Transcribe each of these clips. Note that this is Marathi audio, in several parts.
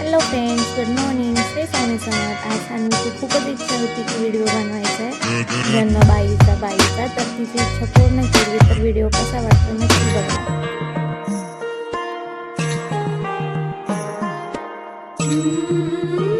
हॅलो फ्रेंड्स गुड मॉर्निंग ते स्वामी सांगत आज आमची खूपच इच्छा होती की व्हिडिओ बनवायचा आहे जन्म बाईचा. बाईचा तर तिची इच्छा पूर्ण केली तर व्हिडिओ कसा वाटतो नक्की बघा. Hmm.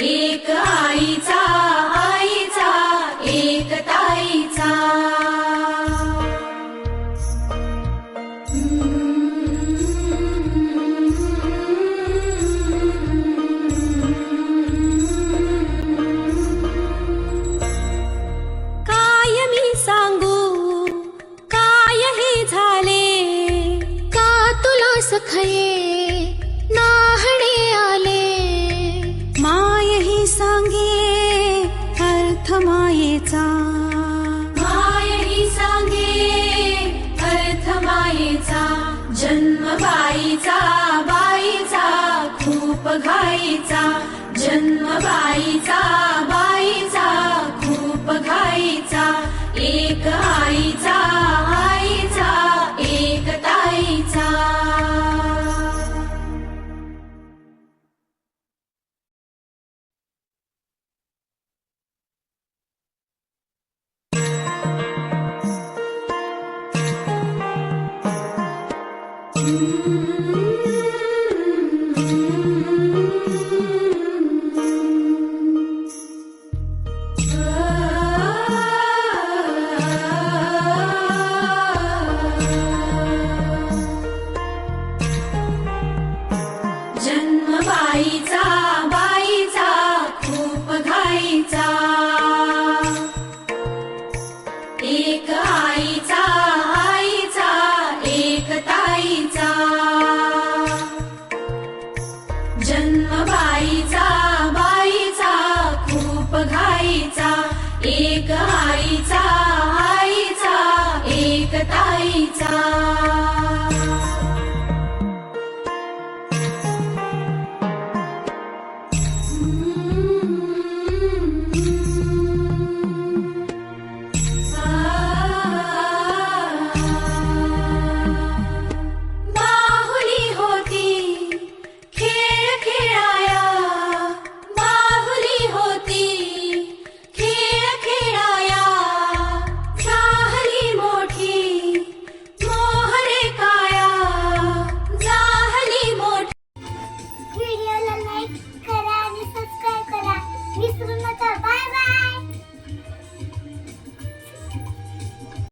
एक आईचा आईचा एक ताईचा. काय मी सांगू? काय हे झाले? का तुला सखये मायेचा. माय ही सांगे अर्थ मायेचा जन्म बाईचा बाईचा खूप घाईचा जन्म बाईचा बाईचा खूप घाईचा एक आईचा आईचा आईचा एक आईचा आईचा एक ताईचा. लगेच बाय बाय.